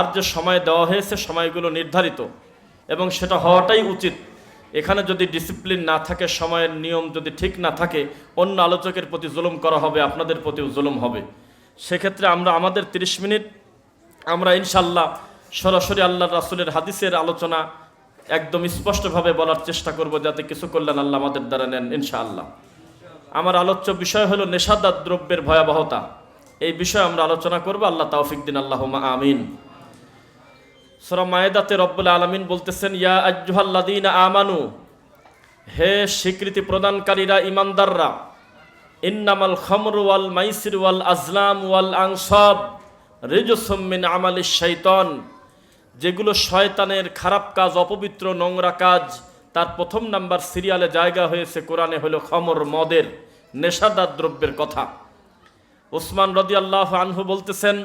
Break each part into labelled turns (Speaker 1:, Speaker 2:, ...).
Speaker 1: আর যে সময় দেওয়া হয়েছে সময়গুলো নির্ধারিত, এবং সেটা হওয়াটাই উচিত। এখানে যদি ডিসিপ্লিন না থাকে, সময়ের নিয়ম যদি ঠিক না থাকে, অন্য আলোচকের প্রতি জুলুম করা হবে, আপনাদের প্রতিও জুলুম হবে। সেক্ষেত্রে আমরা, আমাদের ৩০ মিনিট, আমরা ইনশাল্লাহ সরাসরি আল্লাহ রাসুলের হাদিসের আলোচনা একদম স্পষ্টভাবে বলার চেষ্টা করব, যাতে কিছু করলেন আল্লাহ আমাদের দ্বারা নেন, ইনশাআল্লাহ। আমার আলোচ্য বিষয় হলো নেশাদার দ্রব্যের ভয়াবহতা। এই বিষয়ে আমরা আলোচনা করব, আল্লাহ তাওফিক দিন আল্লাহ আমিন। সূরা মায়েদাতে রব্বুল আলামিন বলতেছেন, ইয়া আজ্জুহাল্লাদিনা আমানু, হে স্বীকৃতি প্রদানকারীরা ইমানদাররা ইন্নামাল খমর ওয়াল মাইসির ওয়াল আজলাম ওয়াল আংসব রিজুসুম মিন আমালি শৈতন যেগুলো শয়তানের খারাপ কাজ, অপবিত্র নোংরা কাজ, তার প্রথম নাম্বার সিরিয়ালে জায়গা হয়েছে, কোরআনে হলো খমর, মদের, নেশাদার দ্রব্যের কথা। উসমান রদি আল্লাহ আনহু বলতেছেন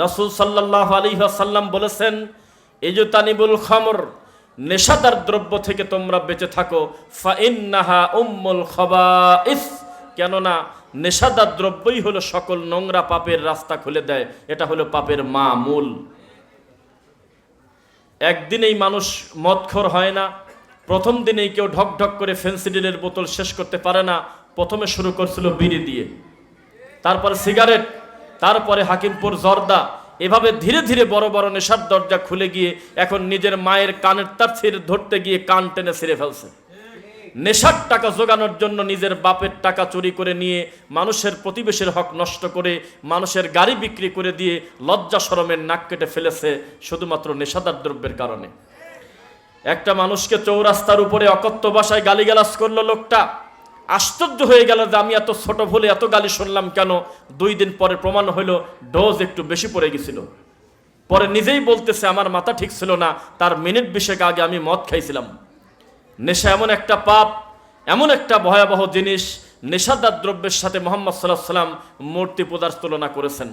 Speaker 1: রাসুল সাল্লাহ আলী সাল্লাম বলেছেন এই যে তানিবুল খমর, নেশাদার দ্রব্য থেকে তোমরা বেঁচে থাকো। ফাইন্নাহা উম্মুল খবাইস। কেননা, নেশাদার দ্রব্যই হলো সকল নোংরা পাপের রাস্তা খুলে দেয়। এটা হলো পাপের মা মূল একদিনেই মানুষ মদখর হয় না। প্রথম দিনেই কেউ ঢক ঢক করে ফেন্সিডিলের বোতল শেষ করতে পারে না। প্রথমে শুরু করছিল বিড়ি দিয়ে। তারপরে সিগারেট। তারপরে হাকিমপুর জর্দা। এভাবে ধীরে ধীরে বড় বড় নেশার দরজা খুলে গিয়ে এখন নিজের মায়ের কানের তার ধরতে গিয়ে কান টেনে ছিঁড়ে ফেলছে। নেশার টাকা জোগানোর জন্য নিজের বাপের টাকা চুরি করে নিয়ে মানুষের প্রতিবেশের হক নষ্ট করে মানুষের গাড়ি বিক্রি করে দিয়ে লজ্জা সরমের নাক কেটে ফেলেছে শুধুমাত্র নেশাদার দ্রব্যের কারণে। একটা মানুষকে চৌরাস্তার উপরে অকথ্য ভাষায় গালিগালাজ করল লোকটা। আশ্চর্য হয়ে গেল যে আমি এত ছোট ভুলে এত গালি শুনলাম কেন? দুই দিন পরে প্রমাণ হলো ডোজ একটু বেশি পড়ে গেছিল। পরে নিজেই বলতেছে, আমার মাথা ঠিক ছিল না, তার মিনিট বিশেক আগে আমি মদ খাইছিলাম। নেশা এমন একটা পাপ, এমন একটা ভয়াবহ জিনিস, নেশাদার দ্রব্যের সাথে মোহাম্মদ সাল্লাহ সাল্লাম মূর্তি পূজার তুলনা করেছেন।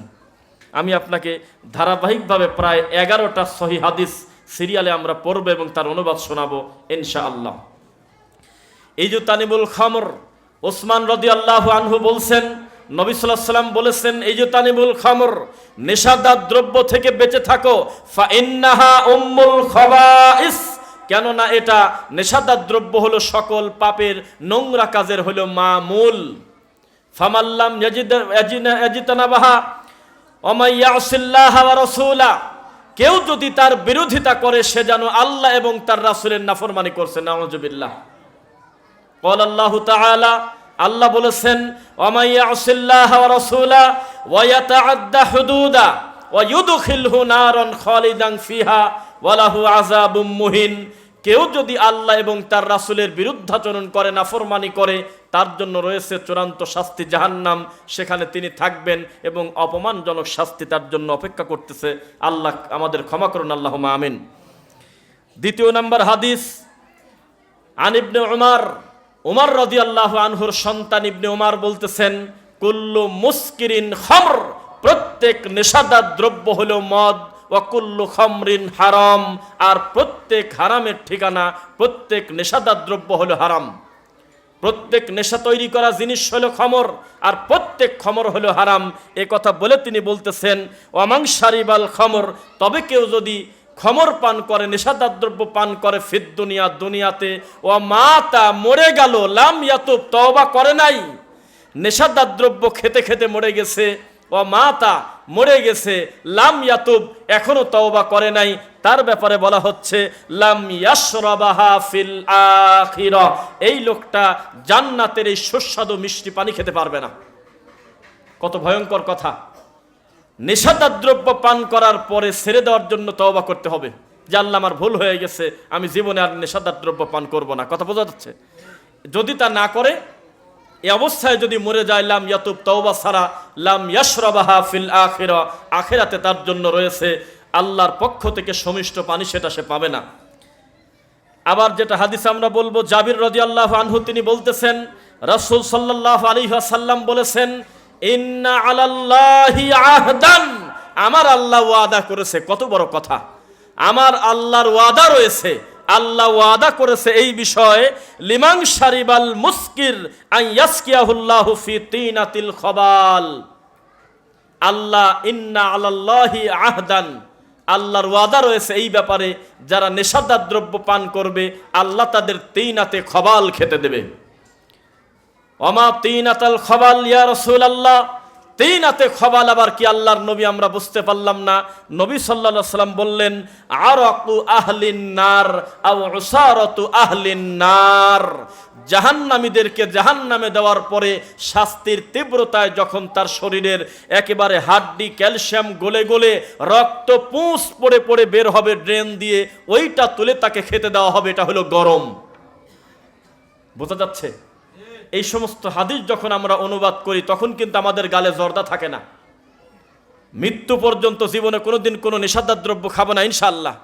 Speaker 1: আমি আপনাকে ধারাবাহিকভাবে প্রায় এগারোটা সহি হাদিস, সিরিয়ালে আমরা পড়ব এবং তার অনুবাদ শোনাবো ইনশা আল্লাহ এই যে তানিবুল খামর, ওসমান রদি আল্লাহ আনহু বলছেন, নবী সাল্লাহ সাল্লাম বলেছেন, এই যে তানিবুল খামর, নেশাদার দ্রব্য থেকে বেঁচে থাকো ফা ইন্নাহা কেননা এটা নেশাদার দ্রব্য হলো সকল পাপের নোংরা কাজের হলো মা মূল ফামাল্লাম রসুলা, কেউ যদি তার বিরোধিতা করে, সে যেন আল্লাহ এবং তার রাসুলের নাফরমানি করছে নাওজবিল্লাহ কল আল্লাহ তালা আল্লাহ বলেছেন অমাইয়া আসিল্লাহ রসুলা ওয়াতা আদ্দা হুদুদা ওয়ুদখিলহু নারন খালিদান ফিহা ওয়ালাহু আযাবুম মুহিন। কেউ যদি আল্লাহ এবং তার রাসুলের বিরুদ্ধাচরণ করে না ফরমানি করে, তার জন্য রয়েছে চূড়ান্ত শাস্তি জাহান্নাম। সেখানে তিনি থাকবেন এবং অপমানজনক শাস্তি তার জন্য অপেক্ষা করতেছে। আল্লাহ, আমাদের ক্ষমা করুন আল্লাহ আমিন। দ্বিতীয় নম্বর হাদিস আনিবনে উমার উমার রদি আল্লাহ আনহুর সন্তান ইবনে উমার বলতেছেন, কুল্লু মুস্কিরিন খমর প্রত্যেক নেশাদার দ্রব্য হলো মদ ওয়াকুল্লু খমরিন হারাম আর প্রত্যেক হারামের ঠিকানা, প্রত্যেক নেশাদার দ্রব্য হলো হারাম। প্রত্যেক নেশা তৈরি করা জিনিস হলো খমর, আর প্রত্যেক খমর হলো হারাম। এ কথা বলে তিনি বলতেছেন অমাংসারিবাল খমর তবে কেউ যদি খমর পান করে নেশাদার দ্রব্য পান করে ফির দুনিয়া, দুনিয়াতে। ও মাতা মরে গেল, লাম ইয়াতুব, তওবা করে নাই। নেশাদার দ্রব্য খেতে খেতে মরে গেছে। ও মাতা মরে গেছে, লাম ইয়াতুব এখনও তওবা করে নাই। তার ব্যাপারে বলা হচ্ছে, লাম ইয়াশরাবাহা ফিল আখিরা। এই লোকটা জান্নাতের এই সুস্বাদু মিষ্টি পানি খেতে পারবে না। কত ভয়ঙ্কর কথা। নেশাদার দ্রব্য পান করার পরে ছেড়ে দেওয়ার জন্য তওবা করতে হবে। যে আল্লাহ আমার ভুল হয়ে গেছে, আমি জীবনে আর নেশাদার দ্রব্য পান করব না। কথা বোঝা যাচ্ছে? যদি তা না করে এই অবস্থায় যদি মরে যায়, লাম ইয়াতুব তওবা সারা লাম ইয়াশরাবাহা ফিল আখিরা, আখিরাতে তার জন্য রয়েছে আল্লাহর পক্ষ থেকে সমিষ্ট পানি, সেটা সে পাবে না। আবার যেটা হাদিস আমরা বলব, জাবির রদি আল্লাহ আনহু তিনি বলতেছেন, রাসূল সাল্লাল্লাহু আলাইহি ওয়াসাল্লাম বলেছেন ইন্না আহদান। আমার আল্লাহ ওয়াদা করেছে, কত বড় কথা। আমার আল্লাহর ওয়াদা রয়েছে, আল্লাহ ওয়াদা করেছে এই বিষয়ে লিমাং শারিবাল মুস্কির খবাল। আল্লাহ ইন্না আলাল্লাহি আহদান। আল্লাহর ওয়াদা রয়েছে এই ব্যাপারে, যারা নেশাদার দ্রব্য পান করবে, আল্লাহ তাদের তিনাতে খবাল খেতে দেবে। অমা তিনাতাল খবাল ইয়া রসুল আল্লাহ তিনাতে খবাল আবার কি আল্লাহর নবী আমরা বুঝতে পারলাম না। নবী সাল্লাল্লাহু সাল্লাম বললেন, আরাকু আহলিন নার আও উসারাতু আহলিন নার। জাহান্নামীদেরকে জাহান্নামে দেওয়ার পরে শাস্তির তীব্রতায় যখন তার শরীরের একেবারে হাড্ডি, ক্যালসিয়াম গলে গলে রক্ত পুঁস পড়ে পড়ে বের হবে ড্রেন দিয়ে, ওইটা তুলে তাকে খেতে দেওয়া হবে, এটা হলো গরম। বোঝা যাচ্ছে? এই সমস্ত হাদিস যখন আমরা অনুবাদ করি, তখন কিন্তু আমাদের গালে জর্দা থাকে না। মৃত্যু পর্যন্ত জীবনে কোনোদিন কোনো নেশাদার দ্রব্য খাব না ইনশাল্লাহ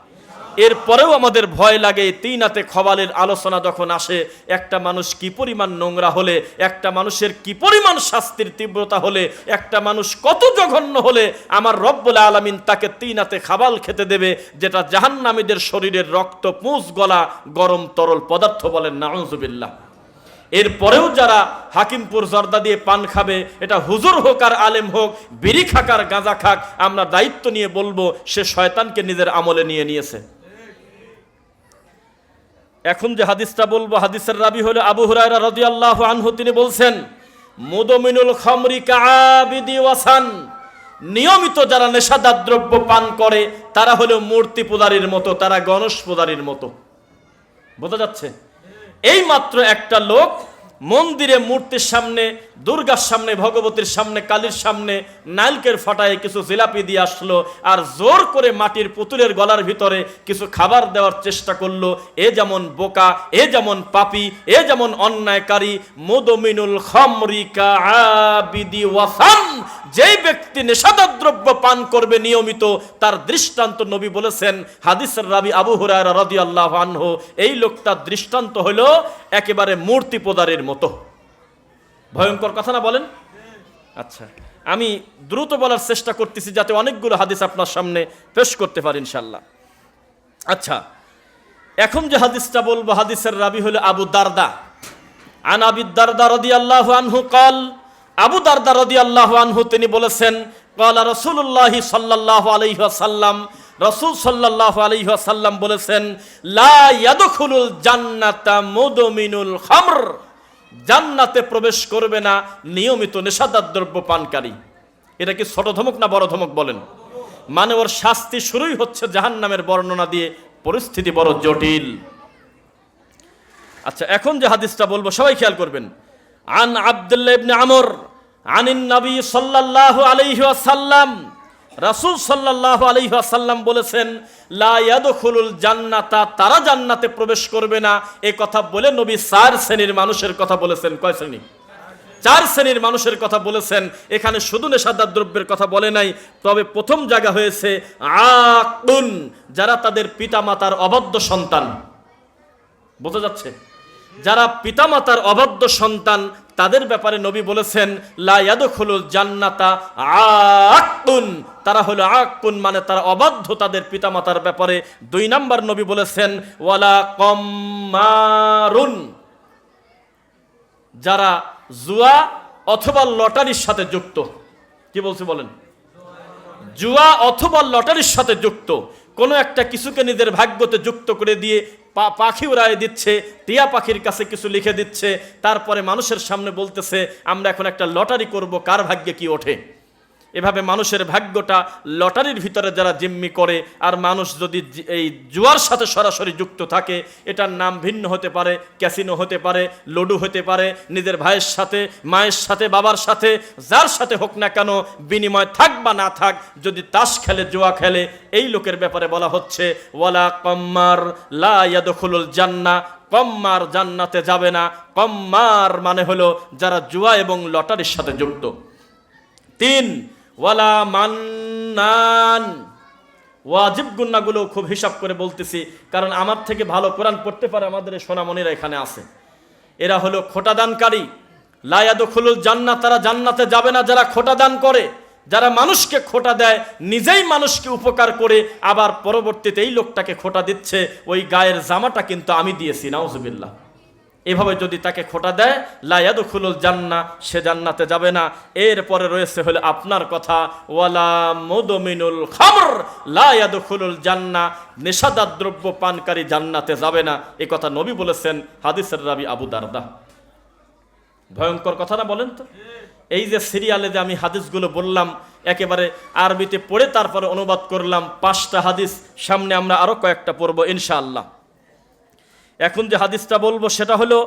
Speaker 1: এরপরেও আমাদের ভয় লাগে তিনাতে খবালের আলোচনা যখন আসে, একটা মানুষ কি পরিমাণ নোংরা হলে, একটা মানুষের কি পরিমাণ শাস্তির তীব্রতা হলে, একটা মানুষ কত জঘন্য হলে, আমার রব্বুল আলমিন তাকে তিনাতে খাবাল খেতে দেবে, যেটা জাহান্নামীদের শরীরের রক্ত, পুঁজ, গলা গরম তরল পদার্থ বলেন, নাউজুবিল্লাহ। এরপরেও যারা হাকিমপুর জর্দা দিয়ে পান খাবে, এটা হুজুর হোক আর আলেম হোক, বিড়ি খাকার গাঁজা খাক, আমরা দায়িত্ব নিয়ে বলব, সে শয়তানকে নিজের আমলে নিয়ে নিয়েছে। এখন যে হাদিসটা বলব, হাদিসের রাবি হলো আবু হুরায়রা রাদিয়াল্লাহু আনহু, তিনি বলছেন, মুদমিনুল খামরি কাবিদি ওয়াসান। নিয়মিত যারা নেশাদার দ্রব্য পান করে, তারা হলো মূর্তি পূজারীর মতো, তারা গণেশ পূজারীর মতো। বোঝা যাচ্ছে? এই মাত্র একটা লোক মন্দিরে মূর্তির সামনে দুর্গার সামনে, ভগবতীর সামনে, কালীর সামনে নাইলকের ফাটায় কিছু জিলাপি দিয়ে আসলো আর জোর করে মাটির পুতুলের গলার ভিতরে কিছু খাবার দেওয়ার চেষ্টা করল। এ যেমন বোকা, এ যেমন পাপি, এ যেমন অন্যায়কারী মুদমিনুল খামরিকা আবিদি যেই ব্যক্তি নেশাদার দ্রব্য পান করবে নিয়মিত, তার দৃষ্টান্ত নবী বলেছেন, হাদিসের রাবি আবু হুরায়রা রাদিয়াল্লাহু আনহু, এই লোকটার দৃষ্টান্ত হলো একেবারে মূর্তি প্রদারের মতো। ভয়ঙ্কর কথা না বলেন? আচ্ছা আমি দ্রুত বলার চেষ্টা করতেছি যাতে অনেকগুলো হাদিস আপনার সামনে পেশ করতে পারি ইনশাল্লাহ আচ্ছা এখন যে হাদিসটা বলব, হাদিসের রাবি হলো আবু দারদা। আন আবিদারদা রদি আল্লাহ আনহু কল, আবু দারদা রদি আল্লাহ আনহু তিনি বলেছেন, কলা রসুল্লাহ সাল্লাহ আলহ্লাম রসুল সাল্লাহ আলহ্লাম বলেছেন, লা ইয়াদখুলুল জান্নাতা মুদমিনুল খামর। জান্নাতে প্রবেশ করবে না নিয়মিত নেশাদার দ্রব্য পানকারী। এটা কি ছোট ধমক না বড় ধমক বলেন? মানে ওর শাস্তি শুরুই হচ্ছে জাহান্নামের বর্ণনা দিয়ে পরিস্থিতি বড় জটিল। আচ্ছা এখন যে হাদিসটা বলব, সবাই খেয়াল করবেন। আন আব্দুল্লাহ ইবনে আমর, আনিন নবী সাল্লাল্লাহু আলাইহি ওয়াসাল্লাম রাসূল সাল্লাল্লাহু আলাইহি ওয়াসাল্লাম বলেছেন, লা ইয়াদখুলুল জান্নাতা তারা জান্নাতে প্রবেশ করবে না। এই কথা বলে নবী চার শ্রেণির মানুষের কথা বলেছেন। কয় শ্রেণি? চার শ্রেণির মানুষের কথা বলেছেন। এখানে শুধু নেশাদার দ্রব্যের কথা বলে নাই, তবে প্রথম জায়গা হয়েছে আকুন, যারা তাদের পিতামাতার অবাধ্য সন্তান। বোঝা যাচ্ছে? যারা পিতামাতার অবাধ্য সন্তান, তাদের ব্যাপারে নবী বলেছেন, লা ইয়াদখুলুল জান্নাতা আকুন। তারা হলো আকুন মানে তারা অবাধ্য তাদের পিতামাতার ব্যাপারে। দুই নাম্বার নবী বলেছেন, ওয়ালা কম্মারুন। যারা জুয়া অথবা লটারির সাথে যুক্ত। কি বলছে বলেন? জুয়া অথবা লটারির সাথে যুক্ত। কোনো একটা কিছুকে নিজের ভাগ্যতে যুক্ত করে দিয়ে পা পাখি উড়ায় দিচ্ছে, টিয়া পাখির কাছে কিছু লিখে দিচ্ছে, তারপরে মানুষের সামনে বলতেছে, আমরা এখন একটা লটারি করব, কার ভাগ্যে কি ওঠে? এভাবে মানুষের ভাগ্যটা লটারির ভিতরে যারা জিম্মি করে, আর মানুষ যদি এই জুয়ার সাথে সরাসরি যুক্ত থাকে, এটার নাম ভিন্ন হতে পারে, ক্যাসিনো হতে পারে, লডু হতে পারে, নিজের ভাইয়ের সাথে, মায়ের সাথে, বাবার সাথে, যার সাথে হোক না কেন, বিনিময় থাক বা না থাক, যদি তাস খেলে, জুয়া খেলে, এই লোকের ব্যাপারে বলা হচ্ছে, ওয়ালা কম্মার লা ইয়াদখুলুল জান্না, কম্মার জান্নাতে যাবে না, কম্মার মানে হলো যারা জুয়া এবং লটারির সাথে যুক্ত। তিন ওয়ালা মান্নান। ওয়াজিব গুন্নাগুলো খুব হিসাব করে বলতেছি, কারণ আমার থেকে ভালো কোরআন পড়তে পারে আমাদের সোনামণিরা এখানে আছে। এরা হলো খোটাদানকারী। লায়াদুখুলুল জান্নাত, তারা জান্নাতে যাবে না যারা খোটাদান করে। যারা মানুষকে খোটা দেয়, নিজেই মানুষকে উপকার করে, আবার পরবর্তীতে এই লোকটাকে খোটা দিচ্ছে, ওই গায়ের জামাটা কিন্তু আমি দিয়েছি, নাউজুবিল্লাহ। এভাবে যদি তাকে খোটা দেয় লায়াদু খুলুল জান্না, সে জান্নাতে যাবে না। এরপরে রয়েছে হলে আপনার কথা, ওয়ালা মদমিনুল খামর লায়াদু খুলুল জান্না নেশাদার দ্রব্য পানকারী জান্নাতে যাবে না। এ কথা নবী বলেছেন হাদিসের রাবি আবু দারদা। ভয়ঙ্কর কথা না বলেন তো। এই যে সিরিয়ালে যে আমি হাদিসগুলো বললাম, একেবারে আরবিতে পড়ে তারপরে অনুবাদ করলাম, পাঁচটা হাদিস, সামনে আমরা আরও কয়েকটা পড়ব ইনশাআল্লাহ। এখন যে হাদিসটা বলব সেটা হলো,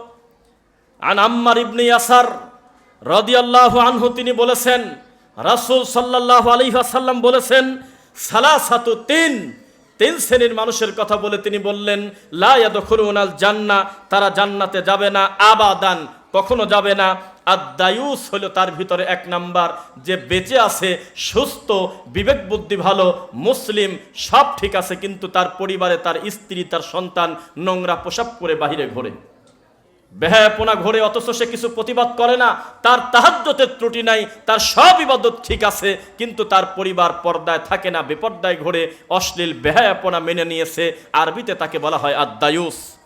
Speaker 1: আন আম্মার ইবনে ইয়াসার রাদিয়াল্লাহু আনহু তিনি বলেছেন, রাসূল সাল্লাল্লাহু আলাইহি ওয়াসাল্লাম বলেছেন, সালাসাতু তিন তিন শ্রেণির মানুষের কথা বলে তিনি বললেন, লা ইয়াদখুলুনাল জান্নাহ, তারা জান্নাতে যাবে না, আবাদান কখনো যাবে না। আর দায়ুস হলো তার ভিতরে এক নাম্বার। যে বেঁচে আছে, সুস্থ, বিবেক বুদ্ধি ভালো, মুসলিম, সব ঠিক আছে, কিন্তু তার পরিবারে তার স্ত্রী, তার সন্তান নোংরা পোশাক পরে বাহিরে ঘোরে। বেহায়াপনা ঘোরে, অথচ সে কিছু প্রতিবাদ করে না। তার তাহাজ্যতের ত্রুটি নাই, তার সব ইবাদত ঠিক আছে, কিন্তু তার পরিবার পর্দায় থাকে না, বেপর্দায় ঘোরে। অশ্লীল বেহায়াপনা মেনে নিয়েছে। আরবিতে তাকে বলা হয় আদায়ুস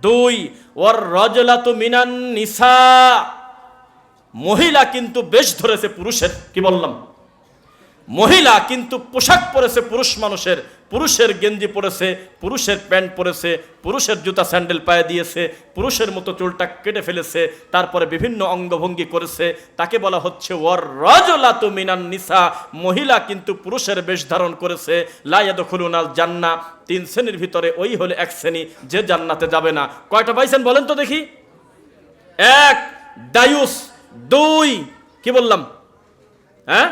Speaker 1: দুই ওর রজলাতু মিনান নিসা। মহিলা কিন্তু বেশ ধরেছে পুরুষের, কি বললাম? মহিলা কিন্তু পোশাক পরেছে পুরুষ মানুষের পুরুষের গেঞ্জি পরেছে, পুরুষের প্যান্ট পরেছে, পুরুষের জুতা স্যান্ডেল পায়ে দিয়েছে, পুরুষের মতো চুলটা কেটে ফেলেছে, তারপরে বিভিন্ন অঙ্গভঙ্গি করেছে, তাকে বলা হচ্ছে ওর রজলাতু মিনান নিসা। মহিলা কিন্তু পুরুষের বেশ ধারণ করেছে লাইয়াদখুলুনাল জান্না। তিন শ্রেণির ভিতরে ওই হলে এক শ্রেণি, যে জান্নাতে যাবে না। কয়টা পাইছেন বলেন তো দেখি? এক, দায়ুস, দুই, কি বললাম? হ্যাঁ?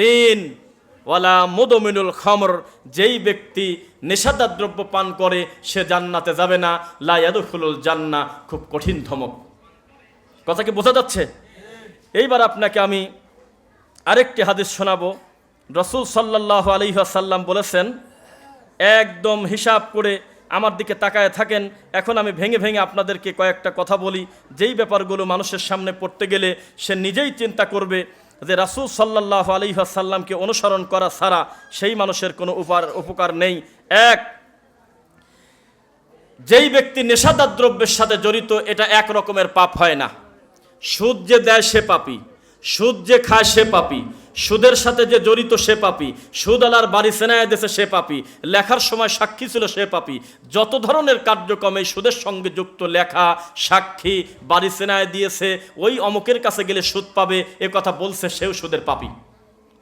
Speaker 1: তিন ওয়ালা মুদমিনুল খামর, যেই ব্যক্তি নেশাদার দ্রব্য পান করে, সে জান্নাতে যাবে না। লায়াদুল জান্না, খুব কঠিন ধমক। কথা কি বোঝা যাচ্ছে? এইবার আপনাকে আমি আরেকটি হাদিস শোনাবো। রসুল সাল্লাহ আলহাসাল্লাম বলেছেন, একদম হিসাব করে আমার দিকে তাকায় থাকেন, এখন আমি ভেঙে ভেঙে আপনাদেরকে কয়েকটা কথা বলি। যেই ব্যাপারগুলো মানুষের সামনে পড়তে গেলে সে নিজেই চিন্তা করবে যে রাসুল সাল্লাহ আলহাসাল্লামকে অনুসরণ করা ছাড়া সেই মানুষের কোনো উপার উপকার নেই। এক, যেই ব্যক্তি নেশাদার দ্রব্যের সাথে জড়িত, এটা এক রকমের পাপ হয় না। সুদ যে দেয় সে পাপি সুদ যে খায় সে পাপি সুদের সাথে যে জড়িত সে পাপি সুদ আলার বাড়ি সেনায় দেশে সে পাপি, লেখার সময় সাক্ষী ছিল সে পাপি। যত ধরনের কার্যক্রমে সুদের সঙ্গে যুক্ত, লেখা, সাক্ষী, বাড়ি সেনায় দিয়েছে, ওই অমুকের কাছে গেলে সুদ পাবে, এ কথা বলছে সেও সুদের পাপি।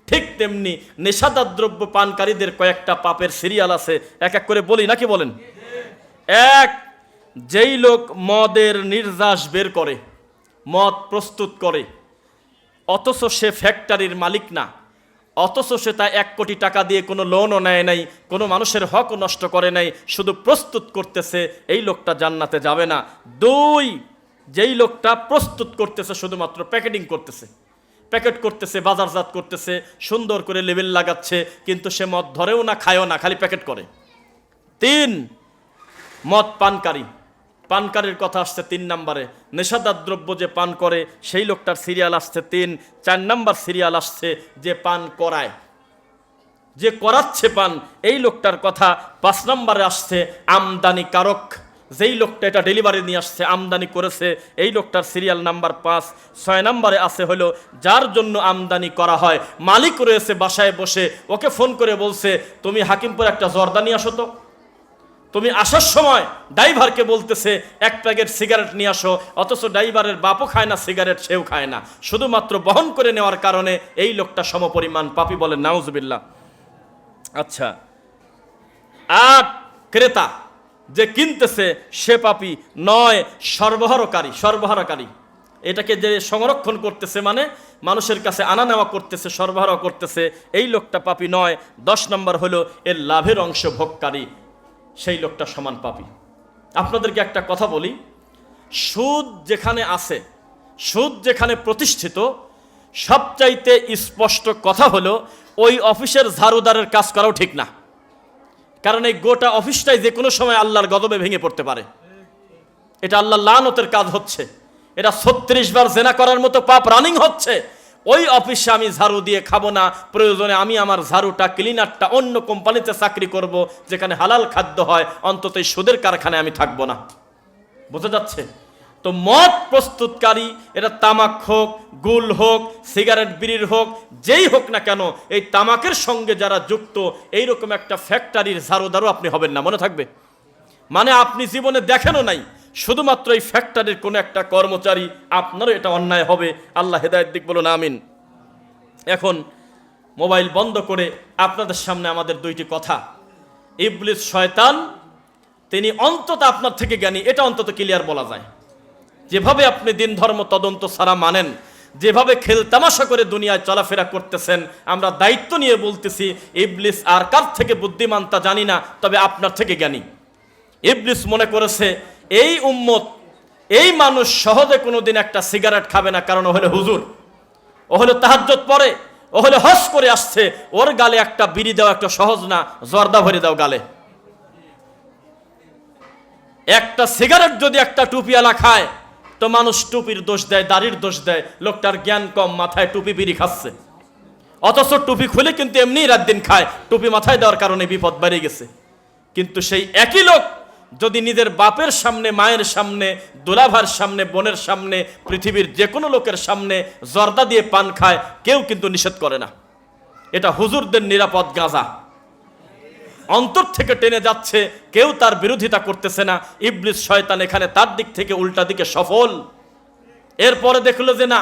Speaker 1: ঠিক তেমনি নেশাদার দ্রব্য পানকারীদের কয়েকটা পাপের সিরিয়াল আছে, এক এক করে বলি, নাকি বলেন? এক, যেই লোক মদের নির্যাস বের করে, মদ প্রস্তুত করে অথচ সে ফ্যাক্টরির মালিক না। অথচ সে তা এক কোটি টাকা দিয়ে কোনো লোনও নেয় নাই, কোনো মানুষের হকও নষ্ট করে নাই, শুধু প্রস্তুত করতেছে, এই লোকটা জান্নাতে যাবে না। দুই, যেই লোকটা প্রস্তুত করতেছে, শুধুমাত্র প্যাকেটিং করতেছে। প্যাকেট করতেছে, বাজারজাত করতেছে, সুন্দর করে লেবেল লাগাচ্ছে, কিন্তু সে মদ ধরেও না, খায়ও না, খালি প্যাকেট করে। তিন, মদ পানকারী। পানকারীর কথা আসছে তিন নম্বরে। নেশাদার দ্রব্য যে পান করে, সেই লোকটার সিরিয়াল আসছে তিন। চার নাম্বার সিরিয়াল আসছে যে পান করায়। যে করাচ্ছে পান, এই লোকটার কথা পাঁচ নম্বরে আসছে আমদানি কারক। যেই লোকটা এটা ডেলিভারি নিয়ে আসছে, আমদানি করেছে, এই লোকটার সিরিয়াল নাম্বার পাঁচ। ছয় নম্বরে আছে হলো, যার জন্য আমদানি করা হয়। মালিক রয়েছে বাসায় বসে, ওকে ফোন করে বলছে, তুমি হাকিমপুর একটা জর্দা নিয়ে আসো তো। তুমি আসার সময় ড্রাইভারকে বলতেছে, এক প্যাকেট সিগারেট নিয়ে আসো। অথচ ড্রাইভারের বাপও খায় না, সিগারেট সেও খায় না। শুধুমাত্র বহন করে নেওয়ার কারণে এই লোকটা সমপরিমাণ পাপি বলে নাউজবিল্লা আচ্ছা আট ক্রেতা যে কিনতেছে, সে পাপি নয় সরবরাহকারী সরবরাহকারী এটাকে যে সংরক্ষণ করতেছে মানে মানুষের কাছে আনা নেওয়া করতেছে, সরবরাহ করতেছে, এই লোকটা পাপি নয়। দশ নম্বর হলো, এর লাভের অংশ ভোগকারী। সেই লোকটা সমান পাপি। আপনাদেরকে একটা কথা বলি। সুদ যেখানে আছে, সুদ যেখানে প্রতিষ্ঠিত, সবচাইতে স্পষ্ট কথা হলো, ওই অফিসের ঝাড়ুদারের কাজ করাও ঠিক না। কারণ এই গোটা অফিসটাই যে কোনো সময় আল্লাহর গদবে ভেঙে পড়তে পারে। এটা আল্লাহ লানতের কাজ হচ্ছে। এটা ছত্রিশ বার জেনা করার মতো পাপ রানিং হচ্ছে। ওই অফিসে আমি ঝাড়ু দিয়ে খাব না, প্রয়োজনে আমি আমার ঝাড়ুটা ক্লিনারটা অন্য কোম্পানিতে চাকরি করব, যেখানে হালাল খাদ্য হয়, অন্তত এই সুদের কারখানায় আমি থাকব না। বোঝা যাচ্ছে? তো মদ প্রস্তুতকারী, এটা তামাক হোক, গুল হোক, সিগারেট বিড়ির হোক, যেই হোক না কেন, এই তামাকের সঙ্গে যারা যুক্ত, এইরকম একটা ফ্যাক্টরির ঝাড়ুদারও আপনি হবেন না, মনে থাকবে? মানে আপনি জীবনে দেখেনও নাই শুধুমাত্র এই ফ্যাক্টরির কোনো একটা কর্মচারী আপনারও এটা অন্যায় হবে। আল্লাহ হেদায়ত দিক, বলুন, আমিন। এখন মোবাইল বন্ধ করে আপনাদের সামনে আমাদের দুইটি কথা। ইবলিস শয়তান, তিনি অন্তত আপনার থেকে জ্ঞানী, এটা অন্তত ক্লিয়ার বলা যায়। যেভাবে আপনি দিন ধর্ম তদন্ত ছাড়া মানেন, যেভাবে খেল তামাশা করে দুনিয়ায় চলাফেরা করতেছেন, আমরা দায়িত্ব নিয়ে বলতেছি, ইবলিস আর কার থেকে বুদ্ধিমান তা জানি না, তবে আপনার থেকে জ্ঞানী। ইবলিস মনে করেছে এই উম্মত, এই মানুষ সহজে কোনোদিন একটা সিগারেট খাবে না, কারণ ও হলো হুজুর। ও হলো তাহাজ্জত পরে, ও হলো হস করে আসছে। ওর গালে একটা বিড়ি দেওয়া একটা সহজ না, জর্দা ভরে দাও গালে। একটা সিগারেট যদি একটা টুপিওয়ালা খায়, তো মানুষ টুপির দোষ দেয়, দাড়ির দোষ দেয়। লোকটার জ্ঞান কম, মাথায় টুপি বিড়ি খাচ্ছে। অথচ টুপি খুলে কিন্তু এমনি রাত দিন খায়। টুপি মাথায় দেওয়ার কারণে বিপদ বেড়ে গেছে। কিন্তু সেই একই লোক যদি নিজের বাপের সামনে, মায়ের সামনে, দোলাভার সামনে, বোনের সামনে, পৃথিবীর যে কোনো লোকের সামনে জর্দা দিয়ে পান খায়, কেউ কিন্তু নিষেধ করে না। এটা হুজুরদের নিরাপদ গাঁজা। অন্তর থেকে টেনে যাচ্ছে, কেউ তার বিরোধিতা করতেছে না। ইবলিস শয়তান এখানে তার দিক থেকে উল্টা দিকে সফল। এরপরে দেখল যে না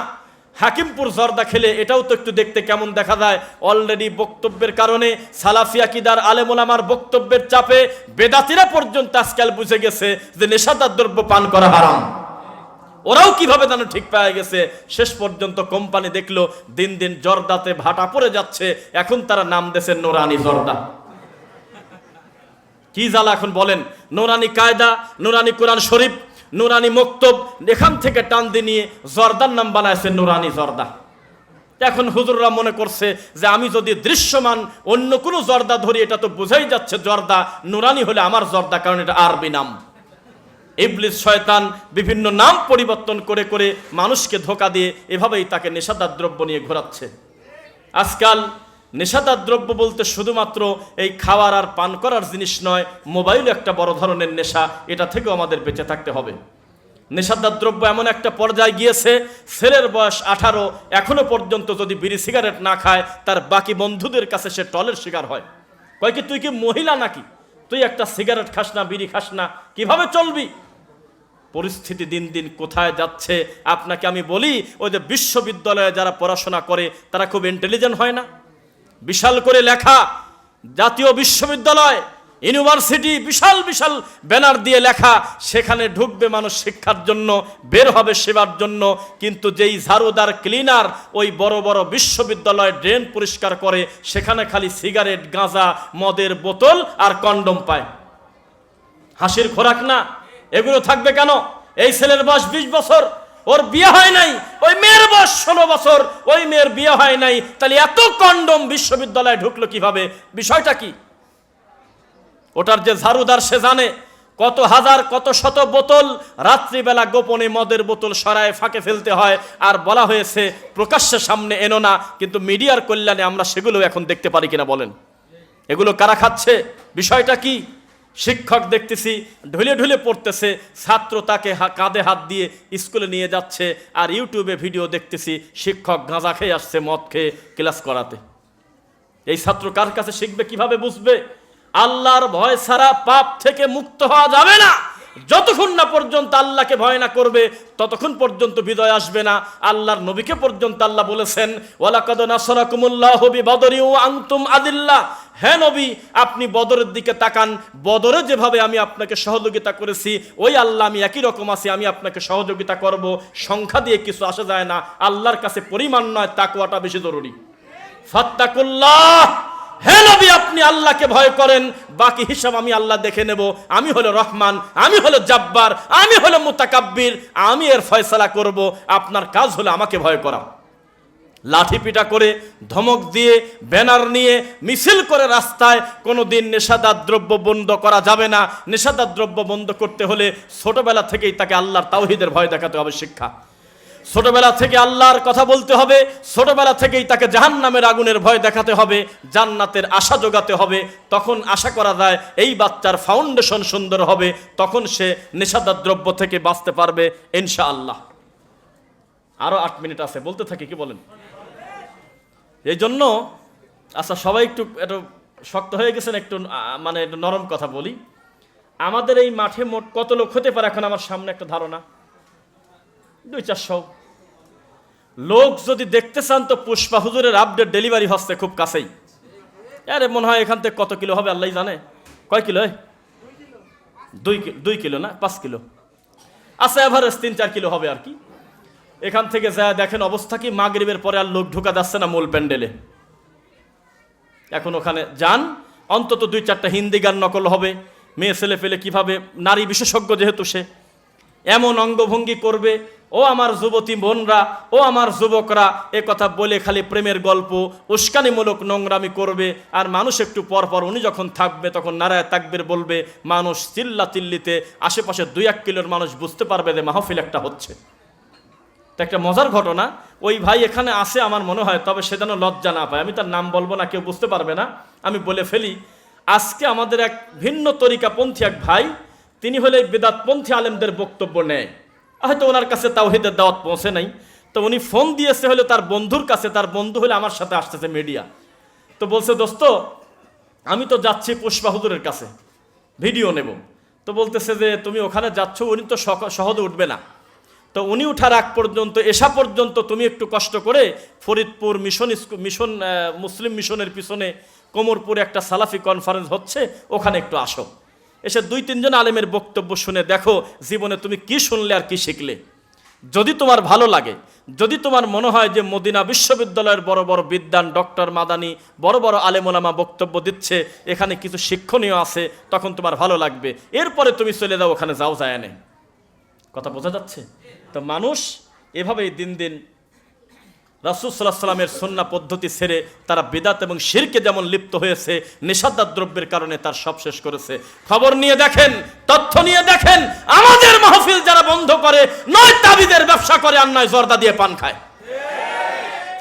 Speaker 1: হাকিমপুর জর্দা খেলে এটাও তো একটু দেখতে কেমন দেখা যায়। অলরেডি বক্তব্যের কারণে সালাফিয়া কিদার আলেমুলামার বক্তব্যের চাপে বেদাতিরা পর্যন্ত আজকাল বুঝে গেছে যে নেশাদার দ্রব্য পান করা হারাম। ওরাও কীভাবে যেন ঠিক পেয়ে গেছে, শেষ পর্যন্ত কোম্পানি দেখল দিন দিন জর্দাতে ভাটা পড়ে যাচ্ছে, এখন তারা নাম দেশে নোরানি জর্দা। কি জ্বালা এখন বলেন? নোরানি কায়দা, নোরানি কোরআন শরীফ নুরানি মক্তব, এখান থেকে টান দিয়ে নিয়ে জর্দার নাম বানাইছে নুরানি জর্দা। এখন হুজুররা মনে করছে যে আমি যদি দৃশ্যমান অন্য কোনো জর্দা ধরি, এটা তো বোঝাই যাচ্ছে জর্দা নুরানি হলে আমার জর্দা, কারণ এটা আরবি নাম। ইবলিস, শয়তান বিভিন্ন নাম পরিবর্তন করে করে মানুষকে ধোকা দিয়ে এভাবেই তাকে নেশাদার দ্রব্য নিয়ে ঘোরাচ্ছে। আজকাল নেশাদার দ্রব্য বলতে শুধুমাত্র এই খাওয়ার আর পান করার জিনিস নয় মোবাইল একটা বড় ধরনের নেশা, এটা থেকেও আমাদের বেঁচে থাকতে হবে। নেশাদার দ্রব্য এমন একটা পর্যায়ে গিয়েছে, ছেলের বয়স আঠারো, এখনও পর্যন্ত যদি বিড়ি সিগারেট না খায়, তার বাকি বন্ধুদের কাছে সে টলের শিকার হয়। কয় কি, তুই কি মহিলা নাকি? তুই একটা সিগারেট খাস না, বিড়ি খাস না, কীভাবে চলবি? পরিস্থিতি দিন দিন কোথায় যাচ্ছে, আপনাকে আমি বলি, ওই যে বিশ্ববিদ্যালয়ে যারা পড়াশোনা করে, তারা খুব ইন্টেলিজেন্ট হয় না? বিশাল করে লেখা জাতীয় বিশ্ববিদ্যালয়, ইউনিভার্সিটি, বিশাল বিশাল ব্যানার দিয়ে লেখা, সেখানে ঢুকবে মানুষ শিক্ষার জন্য, বের হবে সেবার জন্য, কিন্তু যেই ঝাড়ুদার ক্লিনার ওই বড় বড় বিশ্ববিদ্যালয় ড্রেন পরিষ্কার করে, সেখানে খালি সিগারেট, গাঁজা, মদের বোতল আর কন্ডম পায়। হাসির খোরাক না? এগুলো থাকবে কেন? এই ছেলের বয়স বিশ বছর। ওর বিয়ে হয় নাই। ওই মেয়ের বয়স ষোলো বছর, ওই মেয়ের বিয়ে হয় নাই। তাহলে এত কন্ডম বিশ্ববিদ্যালয়ে ঢুকলো কীভাবে? বিষয়টা কি? ওটার যে ঝাড়ুদার সে জানে। কত হাজার, কত শত বোতল রাত্রিবেলা গোপনে মদের বোতল সরায় ফাঁকে ফেলতে হয়। আর বলা হয়েছে, প্রকাশ্যে সামনে এনো না, কিন্তু মিডিয়ার কল্যাণে আমরা সেগুলো এখন দেখতে পারি কিনা বলেন। এগুলো কারা খাচ্ছে? বিষয়টা কি? শিক্ষক দেখতেছি, ঢুলে ঢুলে পড়তেছে, ছাত্র তাকে কাঁধে হাত দিয়ে স্কুলে নিয়ে যাচ্ছে, আর ইউটিউবে ভিডিও দেখতেছি, শিক্ষক গাঁজা খেয়ে আসছে মদ খেয়ে ক্লাস করাতে। এই ছাত্র কার কাছে শিখবে, কীভাবে বুঝবে? আল্লাহর ভয় ছাড়া পাপ থেকে মুক্ত হওয়া যাবে না। যতক্ষণ না পর্যন্ত আল্লাহকে ভয় না করবে, ততক্ষণ পর্যন্ত বিজয় আসবে না। আল্লাহর নবীকে পর্যন্ত আল্লাহ বলেছেন, ওয়ালাকাদ নাসরাকুমুল্লাহ বিবদরি ও আনতুম আদিল্লাহ হ্যাঁ নবী, আপনি বদরের দিকে তাকান। বদরে যেভাবে আমি আপনাকে সহযোগিতা করেছি, ওই আল্লাহ আমি একই রকম আছি, আমি আপনাকে সহযোগিতা করব। সংখ্যা দিয়ে কিছু আসা যায় না। আল্লাহর কাছে পরিমাণ নয় তাকুয়াটা বেশি জরুরি। ফাত্তাকুল্লাহ! হে নবী, আপনি আল্লাহকে ভয় করেন। বাকি হিসাব আমি আল্লাহ দেখে নেব। আমি হলো রহমান, আমি হলো জাব্বার, আমি হলো মুতাকাব্বির, আমি এর ফয়সালা করব। আপনার কাজ হলো আমাকে ভয় করা। লাঠি পিটা করে ধমক দিয়ে, ব্যানার নিয়ে, মিছিল করে রাস্তায় কোনো দিন নেশাদার দ্রব্য বন্ধ করা যাবে না। নেশাদার দ্রব্য বন্ধ করতে হলে ছোটবেলা থেকেই তাকে আল্লাহর তাওহিদের ভয় দেখাতে হবে শিক্ষা। ছোটবেলা থেকে আল্লাহর কথা বলতে হবে, ছোটবেলা থেকেই তাকে জাহান নামের আগুনের ভয় দেখাতে হবে, জান্নাতের আশা জোগাতে হবে। তখন আশা করা যায় এই বাচ্চার ফাউন্ডেশন সুন্দর হবে, তখন সে নেশাদার দ্রব্য থেকে বাঁচতে পারবে, ইনশাআল্লাহ। আরও আট মিনিট আছে, বলতে থাকি, কি বলেন? এই জন্য আচ্ছা সবাই একটু একটু শক্ত হয়ে গেছেন, একটু মানে একটু নরম কথা বলি। আমাদের এই মাঠে মোট কত লোক হতে পারে এখন আমার সামনে একটা ধারণা? দুই চারশো। লোক যদি দেখতে চান তো পুষ্পা হুজুরের আপডেট ডেলিভারি হচ্ছে খুব কাছেই। আরে, মনে হয় এখান থেকে কত কিলো হবে আল্লাহ জানে। কয় কিলো? দুই দুই কিলো না, পাঁচ কিলো। আচ্ছা এভারেজ তিন চার কিলো হবে আর কি। এখান থেকে যা দেখেন অবস্থা কি? মাগরিবের পরে আর লোক ঢোকা যাচ্ছে না মূল প্যান্ডেলে। এখন ওখানে যান, অন্তত দুই চারটা হিন্দি গান নকল হবে। মেয়ে, ছেলে পেলে কীভাবে? নারী বিশেষজ্ঞ যেহেতু সে। এমন অঙ্গভঙ্গি করবে, ও আমার যুবতী বোনরা, ও আমার যুবকরা, এ কথা বলে খালি প্রেমের গল্প, উস্কানিমূলক নোংরামি করবে। আর মানুষ একটু পর পর উনি যখন থাকবে, তখন নারায় তাকবের বলবে, মানুষ চিল্লা চিল্লিতে আশেপাশে দুই এক কিলোর মানুষ বুঝতে পারবে যে মাহফিল একটা হচ্ছে। একটা মজার ঘটনা, ওই ভাই এখানে আসে আমার মনে হয়, তবে সে যেন লজ্জা না পায়। আমি তার নাম বলব না, কেউ বুঝতে পারবে না, আমি বলে ফেলি, আজকে আমাদের এক ভিন্ন তরিকাপন্থী এক ভাই, তিনি হলে বেদাতপন্থী আলেমদের বক্তব্য নেয়। হয়তো ওনার কাছে তাওহিদের দাওয়াত পৌঁছে নাই, তো উনি ফোন দিয়েছে হলে তার বন্ধুর কাছে, তার বন্ধু হলে আমার সাথে আসতেছে মিডিয়া। তো বলছে, দোস্ত, আমি তো যাচ্ছি পুষ্পা হুজুরের কাছে, ভিডিও নেব। তো বলতেছে যে, তুমি ওখানে যাচ্ছ, উনি তো সহজে উঠবে না। তো উনি উঠার আগ পর্যন্ত, এসা পর্যন্ত তুমি একটু কষ্ট করে ফরিদপুর মিশন মিশন মুসলিম মিশনের পিছনে কোমরপুরে একটা সালাফি কনফারেন্স হচ্ছে, ওখানে একটু আসো। এসে দুই, তিনজন আলেমের বক্তব্য শুনে দেখো জীবনে তুমি কি শুনলে আর কি শিখলে। যদি তোমার ভালো লাগে, যদি তোমার মনে হয় যে মদিনা বিশ্ববিদ্যালয়ের বড় বড় বিদ্যান ডক্টর মাদানি, বড় বড় আলেমোলামা বক্তব্য দিচ্ছে, এখানে কিছু শিক্ষণীয় আছে, তখন তোমার ভালো লাগবে। এরপরে তুমি চলে যাও, ওখানে যাও, যায় কথা বোঝা যাচ্ছে? তো মানুষ এভাবেই দিন দিন রাসুসাল্লাহ সাল্লামের সন্না পদ্ধতি ছেড়ে তারা বেদাত এবং শিরকে যেমন লিপ্ত হয়েছে নেশাদার দ্রব্যের কারণে তার সব শেষ করেছে। খবর নিয়ে দেখেন, তথ্য নিয়ে দেখেন, আমাদের মাহফিল যারা বন্ধ করে, নয় তাবিদের ব্যবসা করে আর নয় জর্দা দিয়ে পান খায়।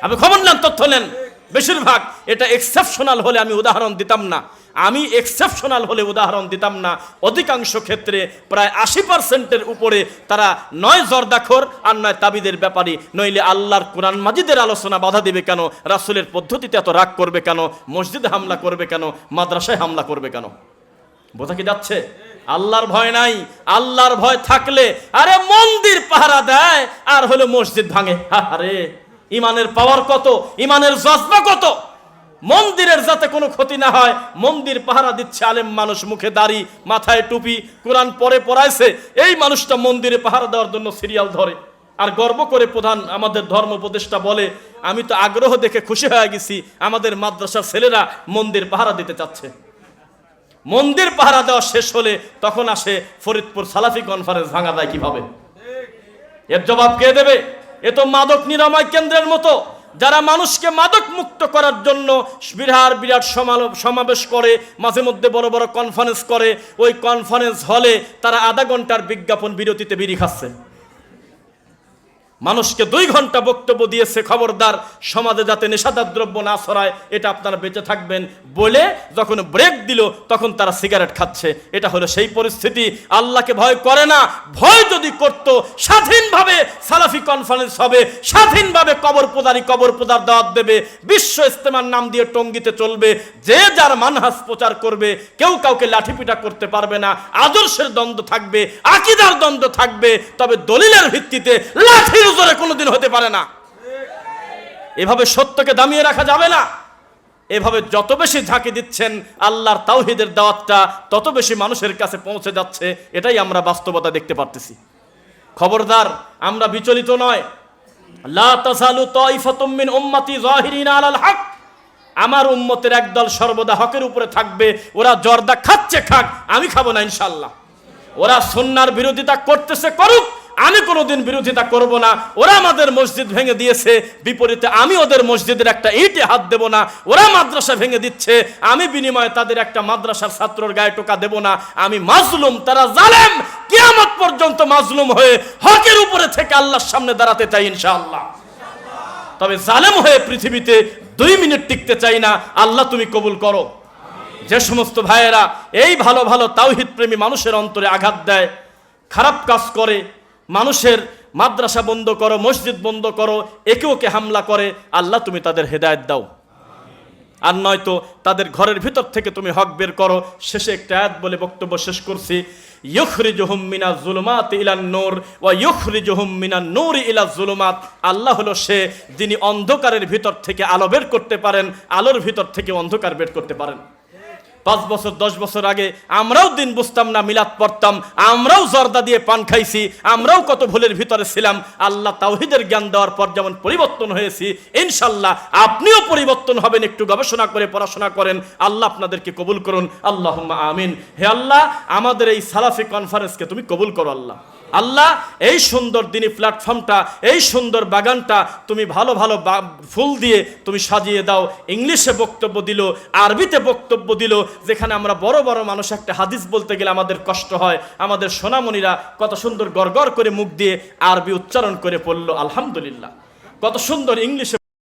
Speaker 1: আপনি খবর নেন তথ্য নেন। বেশিরভাগ এটা এক্সেপশনাল হলে আমি উদাহরণ দিতাম না। আমি এক্সেপশনাল হলে উদাহরণ দিতাম না। অধিকাংশ ক্ষেত্রে প্রায় আশি পার্সেন্টের উপরে তারা নয় জর্দাখোর আর নয় তাবিদের ব্যাপারী। নইলে আল্লাহর কোরআন মাজিদের আলোচনা বাধা দিবে কেন? রাসুলের পদ্ধতিতে এত রাগ করবে কেন? মসজিদে হামলা করবে কেন? মাদ্রাসায় হামলা করবে কেন? বোঝা কি যাচ্ছে? আল্লাহর ভয় নাই। আল্লাহর ভয় থাকলে আরে মন্দির পাহারা দেয়, আর হলো মসজিদ ভাঙে। আরে ইমানের পাওয়ার কত? ইমানের জজবা কত? মন্দিরের যাতে কোনো ক্ষতি না হয়, মন্দির পাহারা দিচ্ছে আলেম মানুষ মুখে দাড়ি, মাথায় টুপি, কোরআন পরে পড়াইছে, এই মানুষটা মন্দিরে পাহারা দেওয়ার জন্য সিরিয়াল ধরে। আর গর্ব করে প্রধান আমাদের ধর্ম উপদেষ্টা বলে, আমি তো আগ্রহ দেখে খুশি হয়ে গেছি, আমাদের মাদ্রাসার ছেলেরা মন্দির পাহারা দিতে চাচ্ছে। মন্দির পাহারা দেওয়া শেষ হলে তখন আসে ফরিদপুর সালাফি কনফারেন্স ভাঙা দেয় কীভাবে? এর জবাব কে দেবে? এ তো মাদক নিরাময় কেন্দ্রের মতো। যারা মানুষকে মাদক মুক্ত করার জন্য বিরাট বিরাট সমাবেশ করে, মাঝে মধ্যে বড় বড় কনফারেন্স করে, ওই কনফারেন্স হলে তারা আধা ঘণ্টার বিজ্ঞাপন বিরতিতে বিড়ি খাচ্ছে। মানুষকে দুই ঘণ্টা বক্তব্য দিয়েছে খবরদার, সমাজে যাতে নেশাদার দ্রব্য না ছড়ায়, এটা আপনারা বেঁচে থাকবেন বলে যখন ব্রেক দিল, তখন তারা সিগারেট খাচ্ছে। এটা হলো সেই পরিস্থিতি। আল্লাহকে ভয় করে না। ভয় যদি করত, স্বাধীনভাবে সালাফি কনফারেন্স হবে, স্বাধীনভাবে কবর পূজারি কবর পূজার দাওয়াত দেবে, বিশ্ব ইস্তেমার নাম দিয়ে টঙ্গিতে চলবে, যে যার মানহাস প্রচার করবে, কেউ কাউকে লাঠিপিটা করতে পারবে না। আদর্শের দ্বন্দ্ব থাকবে, আকিদার দ্বন্দ্ব থাকবে, তবে দলিলের ভিত্তিতে লাঠির জোরে কোনোদিন হতে পারে না। এভাবে সত্যকে দামিয়ে রাখা যাবে না। এভাবে যত বেশি ঝাঁকি দিচ্ছেন, আল্লাহর তাওহিদের দাওয়াতটা তত বেশি মানুষের কাছে পৌঁছে যাচ্ছে, এটাই আমরা বাস্তবতা দেখতে পারতেছি। খবরদার, আমরা বিচলিত নয়। আমার উম্মতের একদল সর্বদা হকের উপরে থাকবে। ওরা জর্দা খাচ্ছে, খাক, আমি খাব না ইনশাল্লাহ ওরা সন্ন্যার বিরোধিতা করতেছে, করুক। আমি কোনোদিন বিরোধিতা করব না। ওরা আমাদের মসজিদ ভেঙে দিয়েছে, বিপরীতে আমি ওদের মসজিদের একটা ইটে হাত দেব না। ওরা মাদ্রাসা ভেঙে দিচ্ছে, আমি বিনিময়ে তাদের একটা মাদ্রাসার ছাত্রর গায়ে টোকা দেব না। আমি মাজলুম, তারা জালেম। কিয়ামত পর্যন্ত মাজলুম হয়ে হকের উপরে থেকে আল্লাহর সামনে দাঁড়াতে চাই ইনশাআল্লাহ। তবে জালেম হয়ে পৃথিবীতে দুই মিনিট টিকতে চাই না। আল্লাহ তুমি কবুল করো। যে সমস্ত ভাইয়েরা এই ভালো ভালো তাওহিদ প্রেমী মানুষের অন্তরে আঘাত দেয়, খারাপ কাজ করে মানুষের মাদ্রাসা বন্ধ করো, মসজিদ বন্ধ করো, একে ওকে হামলা করে, আল্লাহ তুমি তাদের হেদায়েত দাও। আর নয়তো তাদের ঘরের ভিতর থেকে তুমি হক বের করো। শেষে একটা আয়াত বলে বক্তব্য শেষ করছি, ইউখরিজুহুম মিনা জুলুমাত ইলান নূর ওয়া ইউখরিজুহুম মিনা নূর ইলা জুলুমাত। আল্লাহ হলো সে যিনি অন্ধকারের ভিতর থেকে আলো বের করতে পারেন, আলোর ভিতর থেকে অন্ধকার বের করতে পারেন। পাঁচ বছর, দশ বছর আগে আমরাও দিন বুঝতাম না, মিলাদ পড়তাম, আমরাও জর্দা দিয়ে পান খাইছি, আমরাও কত ভুলের ভিতরে ছিলাম। আল্লাহ তাওহিদের জ্ঞান দেওয়ার পর যেমন পরিবর্তন হয়েছি, ইনশাল্লাহ আপনিও পরিবর্তন হবেন, একটু গবেষণা করে পড়াশোনা করেন। আল্লাহ আপনাদেরকে কবুল করুন। আল্লাহ আমিন। হে আল্লাহ, আমাদের এই সালাফি কনফারেন্সকে তুমি কবুল করো, আল্লাহ। আল্লাহ, এই সুন্দর দিনী প্ল্যাটফর্মটা এই সুন্দর বাগানটা তুমি ভালো ভালো ফুল দিয়ে তুমি সাজিয়ে দাও। ইংলিশে বক্তব্য দিল, আরবিতে বক্তব্য দিল, যেখানে আমরা বড় বড় মানুষ একটা হাদিস বলতে গেলে আমাদের কষ্ট হয়। আমাদের সোনামণিরা কত সুন্দর গড় করে মুখ দিয়ে আরবি উচ্চারণ করে পড়ল, আলহামদুলিল্লাহ। কত সুন্দর ইংলিশে